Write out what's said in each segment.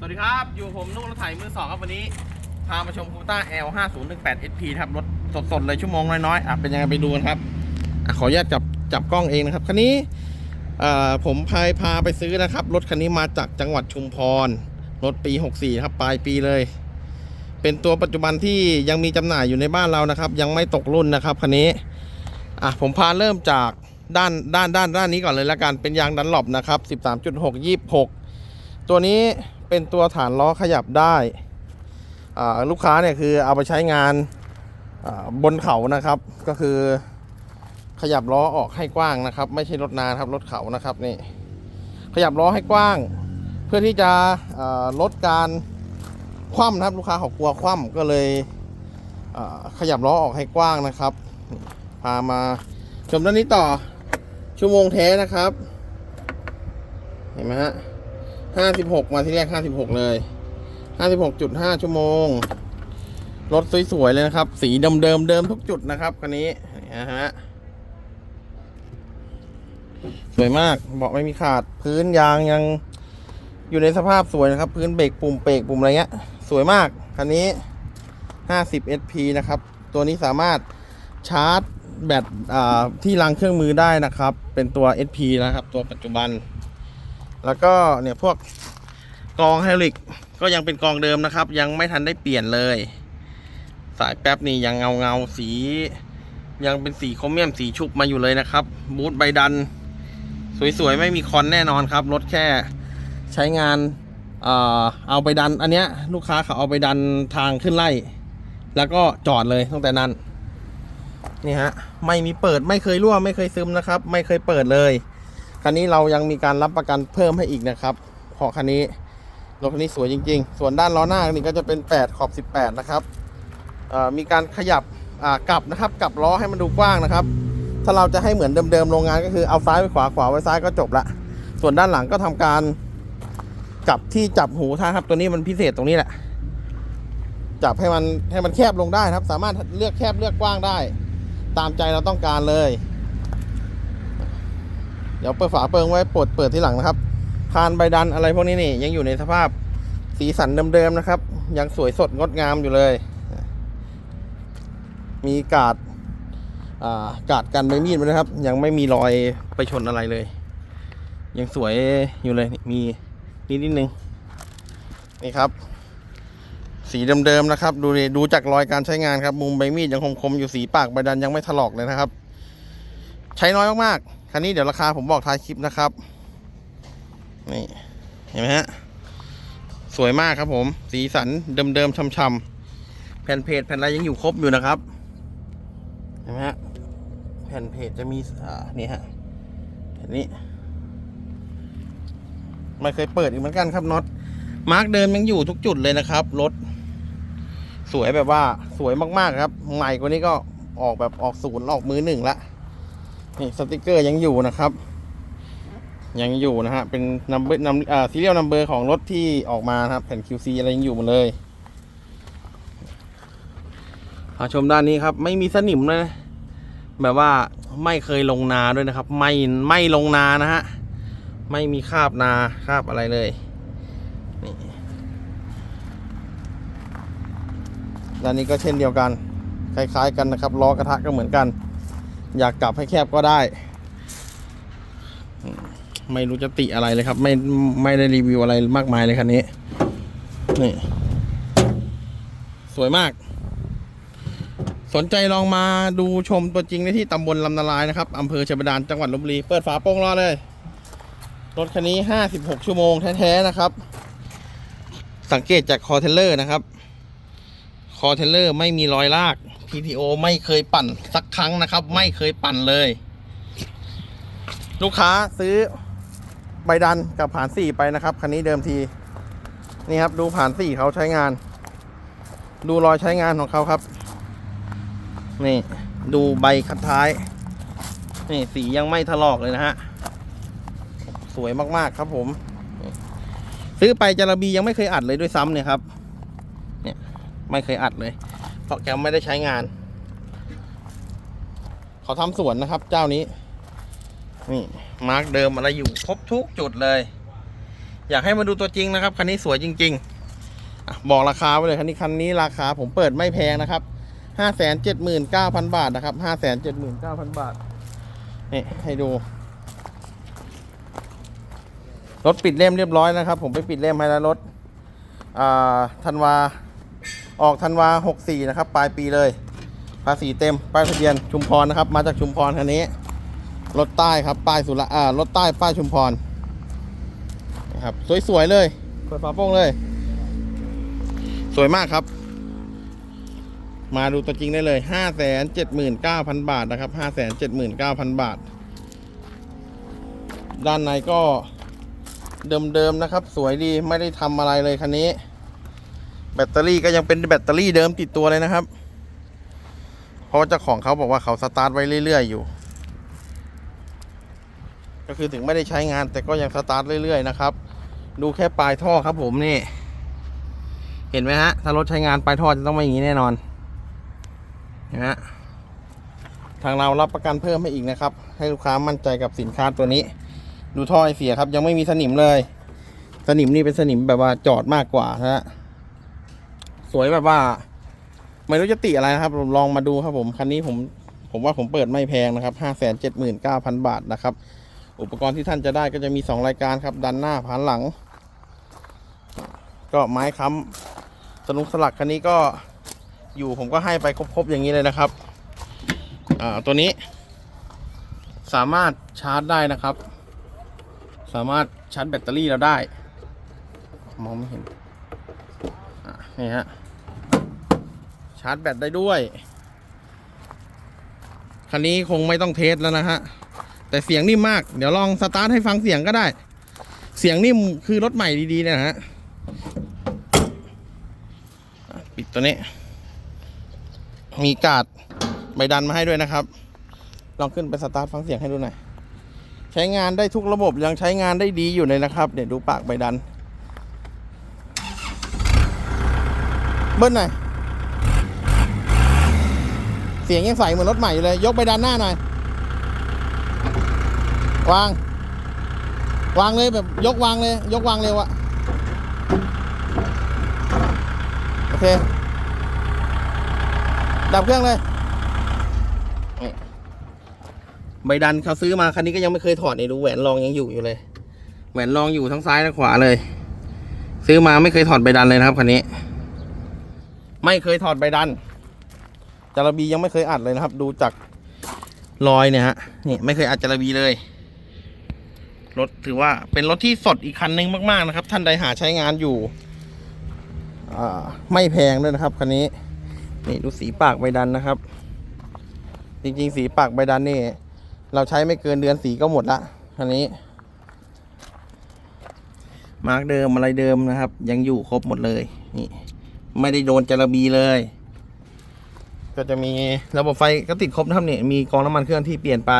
สวัสดีครับ อยู่ผมนุ่งรถไถมือสองครับวันนี้ พามาชมคูต้า L 5 0 1 8 SP ครับรถสดๆ เลยชั่วโมงน้อยๆอะเป็นยังไงไปดูกันครับอะขออนุญาตจับจับกล้องเองนะครับ คันนี้อ่อผมพายพาไปซื้อนะครับ รถคันนี้มาจากจังหวัดชุมพร รถปี 64 ครับ ปลายปีเลย เป็นตัวปัจจุบันที่ยังมีจำหน่ายอยู่ในบ้านเรานะครับ ยังไม่ตกรุ่นนะครับคันนี้อะผมพาเริ่มจากด้านด้านด้านด้านนี้ก่อนเลยละกันเป็นยางดันหลบนะครับ 13.6 26 ตัวนี้ เป็นตัวฐานล้อขยับได้ลูกค้าเนี่ยคือเอาไปใช้งานบนเขานะครับ ก็คือขยับล้อออกให้กว้างนะครับ ไม่ใช่รถนาครับรถเขานะครับนี่ขยับล้อให้กว้าง เพื่อที่จะลดการคว่ำนะครับลูกค้าเขากลัวคว่ำก็เลยขยับล้อออกให้กว้างนะครับ พามาชมด้านนี้ต่อชั่วโมงแท้นะครับ เห็นไหมฮะ ห้าสิบหกมาที่แรกห้าสิบหกเลยห้าสิบหกจุดห้าชั่วโมง รถสวยๆเลยนะครับ สีเดิมเดิมๆเดิมทุกจุดนะครับคันนี้นะฮะสวยมากเบาะไม่มีขาดพื้นยางยังอยู่ในสภาพสวยนะครับ พื้นเบรกปุ่มเบรกปุ่มอะไรเงี้ย สวยมากคันนี้ 50 SP นะครับ ตัวนี้สามารถชาร์จแบตที่รางเครื่องมือได้นะครับ เป็นตัว SP นะครับ ตัวปัจจุบัน แล้วก็เนี่ยพวกกองไฮดรอลิกก็ยังเป็นกองเดิมนะครับ ยังไม่ทันได้เปลี่ยนเลย สายแป๊บนี่ยังเงาเงาสี ยังเป็นสีโครเมียมสีชุบมาอยู่เลยนะครับ บูทใบดัน สวยๆ ไม่มีคอนแน่นอนครับ รถแค่ใช้งานเอ่อเอาไปดัน อันเนี้ยลูกค้าเขาเอาไปดันทางขึ้นไล่ แล้วก็จอดเลยตั้งแต่นั้น นี่ฮะ ไม่มีเปิดไม่เคยรั่วไม่เคยซึมนะครับ ไม่เคยเปิดเลย คันนี้เรายังมีการรับประกันเพิ่มให้อีกนะครับเพราะคันนี้รถคันนี้สวยจริง ๆ ส่วนด้านล้อหน้านี่ก็จะเป็น 8 ขอบ 18 นะครับมีการขยับกลับนะครับกลับล้อให้มันดูกว้างนะครับ ถ้าเราจะให้เหมือนเดิมๆโรงงานก็คือเอาซ้ายไปขวาขวาไว้ซ้ายก็จบละ ส่วนด้านหลังก็ทำการจับที่จับหูท่าครับตัวนี้มันพิเศษตรงนี้แหละ จับให้มันให้มันแคบลงได้นะครับ สามารถเลือกแคบเลือกกว้างได้ ตามใจเราต้องการเลย เดี๋ยวเปิดฝาเปิงไว้ปลดเปิดที่หลังนะครับ คานใบดันอะไรพวกนี้นี่ยังอยู่ในสภาพสีสันเดิมๆนะครับ ยังสวยสดงดงามอยู่เลย มีกาดกาดกันใบมีดไว้นะครับ ยังไม่มีรอยไปชนอะไรเลย ยังสวยอยู่เลยมีนิดนิดนึงนี่ครับ สีเดิมๆนะครับ ดูดิดูจากรอยการใช้งานครับ มุมใบมีดยังคมๆอยู่สีปากใบดันยังไม่ถลอกเลยนะครับ ใช้น้อยมากๆ คันนี้เดี๋ยวราคาผมบอกท้ายคลิปนะครับ นี่ เห็นไหมฮะ สวยมากครับผม สีสันเดิมๆช่ำๆแผ่นเพจแผ่นอะไรยังอยู่ครบอยู่นะครับ เห็นไหมฮะ แผ่นเพจจะมี อ่า นี่ฮะแผ่นนี้ไม่เคยเปิดอีกเหมือนกันครับน็อต มาร์กเดิมยังอยู่ทุกจุดเลยนะครับ รถ สวยแบบว่าสวยมากๆครับ ใหม่กว่านี้ก็ออกแบบออกศูนย์ออกมือหนึ่งละ นี่สติกเกอร์ยังอยู่นะครับ ยังอยู่นะฮะเป็นนัมเบอร์นัมอ่าซีเรียลนัมเบอร์ของรถที่ออกมานะครับแผ่น QC อะไรยังอยู่หมดเลยมาชมด้านนี้ครับ ไม่มีสนิมเลยนะแบบว่าไม่เคยลงนาด้วยนะครับ ไม่ไม่ลงนานะฮะไม่มีคราบนาคราบอะไรเลยนี่ด้านนี้ก็เช่นเดียวกัน คล้าย ๆ กันนะครับล้อกระทะก็เหมือนกัน อยากกลับให้แคบก็ได้ ไม่รู้จะติอะไรเลยครับ ไม่ไม่ได้รีวิวอะไรมากมายเลยคันนี้ นี่ สวยมาก สนใจลองมาดูชมตัวจริงได้ที่ตำบลลำนาลายนะครับอำเภอเชัยบาดาลจังหวัดลบบุรี เปิดฝาโปร่งรอเลย รถคันนี้ 56 ชั่วโมงแท้ๆนะครับ สังเกตจากคอเทเลอร์นะครับ คอเทเลอร์ไม่มีรอยลาก PTO ไม่เคยปั่นสักครั้งนะครับ ไม่เคยปั่นเลย ลูกค้าซื้อใบดันกับผ่านสี่ไปนะครับ คันนี้เดิมที นี่ครับ ดูผ่านสี่เขาใช้งาน ดูรอยใช้งานของเขาครับ นี่ ดูใบคัดท้าย นี่สียังไม่ถลอกเลยนะฮะ สวยมากๆครับผม ซื้อไปจาระบียังไม่เคยอัดเลยด้วยซ้ำเนี่ยครับ เนี่ยไม่เคยอัดเลย เพราะแกไม่ได้ใช้งาน เขาทำสวนนะครับ เจ้านี้ นี่ มาร์กเดิมอะไรอยู่ครบทุกจุดเลย อยากให้มาดูตัวจริงนะครับ คันนี้สวยจริง ๆ บอกราคาไว้เลยคันนี้คันนี้ราคาผมเปิดไม่แพงนะครับห้าแสนเจ็ดหมื่นเก้าพันบาทนะครับห้าแสนเจ็ดหมื่นเก้าพันบาท นี่ ให้ดู รถปิดเล่มเรียบร้อยนะครับ ผมไปปิดเล่มให้แล้วรถธันวา ออกธันวาหกสี่นะครับ ปลายปีเลย ภาษีเต็ม ป้ายทะเบียนชุมพรนะครับ มาจากชุมพรคันนี้ รถใต้ครับ ป้ายสุระอ่ารถใต้ ป้ายชุมพรนะครับ สวยๆ เลยเปิดฝาโปร่งเลย สวยมากครับ มาดูตัวจริงได้เลย 5 7 9 0 0 0 บาทนะครับ 5 7 9 0 0 0 บาท ด้านในก็เดิมๆนะครับ สวยดี ไม่ได้ทำอะไรเลยคันนี้ แบตเตอรี่ก็ยังเป็นแบตเตอรี่เดิมติดตัวเลยนะครับ เพราะว่าเจ้าของเขาบอกว่าเขาสตาร์ทไว้เรื่อยๆอยู่ ก็คือถึงไม่ได้ใช้งานแต่ก็ยังสตาร์ทเรื่อยๆนะครับ ดูแค่ปลายท่อครับผมนี่ เห็นไหมฮะ ถ้ารถใช้งานปลายท่อจะต้องไม่อย่างนี้แน่นอน เห็นะฮะทางเรารับประกันเพิ่มให้อีกนะครับ ให้ลูกค้ามั่นใจกับสินค้าตัวนี้ ดูท่อไอเสียครับ ยังไม่มีสนิมเลย สนิมนี่เป็นสนิมแบบว่าจอดมากกว่านะฮะ สวยแบบว่า ไม่รู้จะติอะไรนะครับผมลองมาดูครับผมคันนี้ผมผมว่าผมเปิดไม่แพงนะครับห้าแสนเจ็ดหมื่นเก้าพันบาทนะครับ อุปกรณ์ที่ท่านจะได้ก็จะมีสองรายการครับ ดันหน้าผ่านหลัง ก็ไม้ค้ำสนุกสลักคันนี้ก็อยู่ผมก็ให้ไปครบๆอย่างนี้เลยนะครับ อ่าตัวนี้ สามารถชาร์จได้นะครับ สามารถชาร์จแบตเตอรี่เราได้ มองไม่เห็น นี่ฮะ ชาร์จแบตได้ด้วย คันนี้คงไม่ต้องเทสแล้วนะฮะ แต่เสียงนิ่มมาก เดี๋ยวลองสตาร์ทให้ฟังเสียงก็ได้ เสียงนิ่มคือรถใหม่ดีๆเนะฮะ ปิดตัวนี้ มีกาดใบดันมาให้ด้วยนะครับ ลองขึ้นไปสตาร์ทฟังเสียงให้ดูหน่อย ใช้งานได้ทุกระบบยังใช้งานได้ดีอยู่เลยนะครับ เดี๋ยวดูปากใบดัน เบิ้ลหน่อยเสียงยังใสเหมือนรถใหม่อยู่เลย ยกไปด้านหน้าหน่อย วาง วางเลยแบบยกวางเลย ยกวางเร็วอะโอเค ดับเครื่องเลยใบดันเขาซื้อมาคันนี้ก็ยังไม่เคยถอดนี่ดูแหวนรองยังอยู่อยู่เลย แหวนรองอยู่ทั้งซ้ายและขวาเลย ซื้อมาไม่เคยถอดใบดันเลยนะครับคันนี้ ไม่เคยถอดใบดันจาระบียังไม่เคยอัดเลยนะครับ ดูจากรอยเนี่ยฮะนี่ไม่เคยอัดจาระบีเลยรถถือว่าเป็นรถที่สดอีกคันหนึงมาก ๆ นะครับ ท่านใดหาใช้งานอยู่ไม่แพงด้วยนะครับคันนี้นี่ดูสีปากใบดันนะครับ จริง ๆ สีปากใบดันนี่ เราใช้ไม่เกินเดือนสีก็หมดละคันนี้ มาร์กเดิมอะไรเดิมนะครับ ยังอยู่ครบหมดเลยนี่ ไม่ได้โดนจาระบีเลย ก็จะมีระบบไฟก็ติดครบนะครับเนี่ยมีกองน้ำมันเครื่องที่เปลี่ยนไป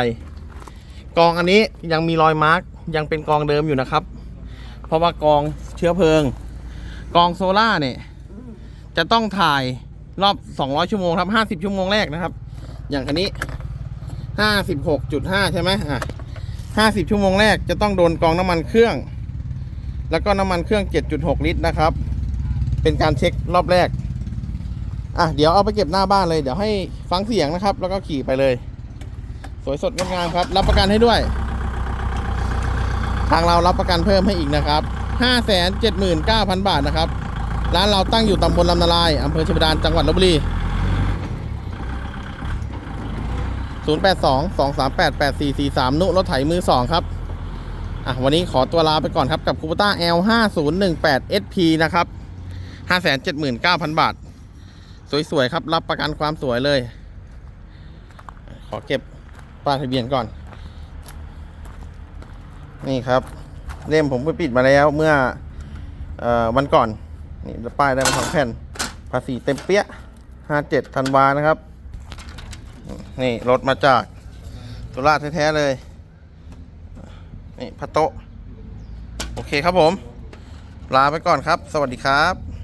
กองอันนี้ยังมีรอยมาร์กยังเป็นกองเดิมอยู่นะครับ เพราะว่ากองเชื้อเพลิง กองโซล่าเนี่ยจะต้องถ่ายรอบ 200 ชั่วโมงครับ 50 ชั่วโมงแรกนะครับ อย่างคันนี้ 56.5 ใช่ไหมอะ50 ชั่วโมงแรกจะต้องโดนกองน้ำมันเครื่อง แล้วก็น้ำมันเครื่อง 7.6 ลิตรนะครับ เป็นการเช็ครอบแรก อะเดี๋ยวเอาไปเก็บหน้าบ้านเลย เดี๋ยวให้ฟังเสียงนะครับ แล้วก็ขี่ไปเลย สวยสดงดงามครับ รับประกันให้ด้วย ทางเรารับประกันเพิ่มให้อีกนะครับ 579,000 บาทนะครับ ร้านเราตั้งอยู่ตำบลลำนาลายอำเภอชิบดานจังหวัดลบบุรี 082 238 8443 นุรถไถมือ2ครับอะวันนี้ขอตัวลาไปก่อนครับกับคูปต้า L5018 SP นะครับ 579,000บาท สวย ๆ ครับ รับประกันความสวยเลย ขอเก็บป้ายทะเบียนก่อน นี่ครับ เล่มผมไปปิดมาแล้วเมื่ออวันก่อน นี่ป้ายได้มาสองแผ่น ภาษีเต็มเปี้ยห้าเจ็ดธันวานะครับ นี่รถมาจากสุราแท้ ๆ เลย นี่พัตโตโอเคครับผม ลาไปก่อนครับ สวัสดีครับ